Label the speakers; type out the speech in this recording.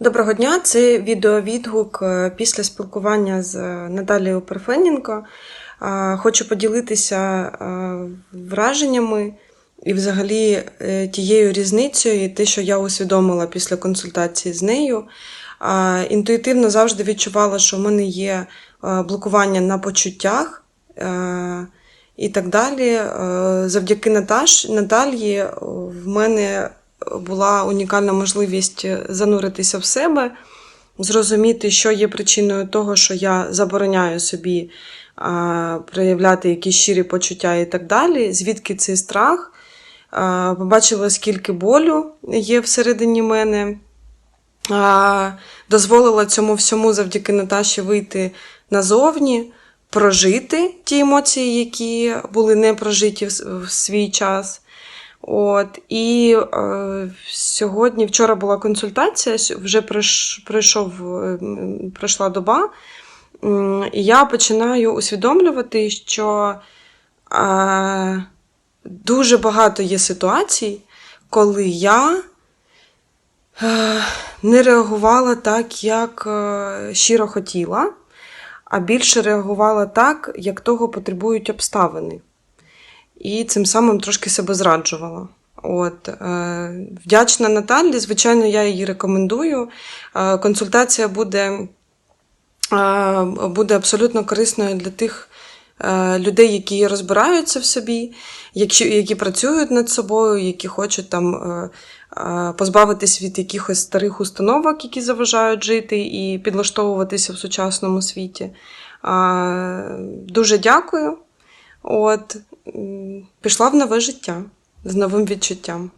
Speaker 1: Доброго дня! Це відеовідгук е, після спілкування з е, Наталією Парфененко. Е, Хочу поділитися враженнями і взагалі тією різницею, і те, що я усвідомила після консультації з нею. Інтуїтивно завжди відчувала, що в мене є блокування на почуттях. І так далі. Завдяки Наташ, Наталії в мене була унікальна можливість зануритися в себе, зрозуміти, що є причиною того, що я забороняю собі проявляти якісь щирі почуття і так далі, звідки цей страх. Побачила, скільки болю є всередині мене. Дозволила цьому всьому завдяки Наташі вийти назовні, прожити ті емоції, які були не прожиті в, в свій час. От, і е, сьогодні, вчора була консультація, вже пройш, пройшов, е, пройшла доба, і я починаю усвідомлювати, що е, дуже багато є ситуацій, коли я е, не реагувала так, як е, щиро хотіла, а більше реагувала так, як того потребують обставини і цим самим трошки себе зраджувала. От, е, вдячна Наталі, звичайно, я її рекомендую. Е, консультація буде, е, буде абсолютно корисною для тих людей, які розбираються в собі, які, працюють над собою, які хочуть там позбавитись від якихось старих установок, які заважають жити, і підлаштовуватися в сучасному світі. Дуже дякую. От, пішла в нове життя з новим відчуттям.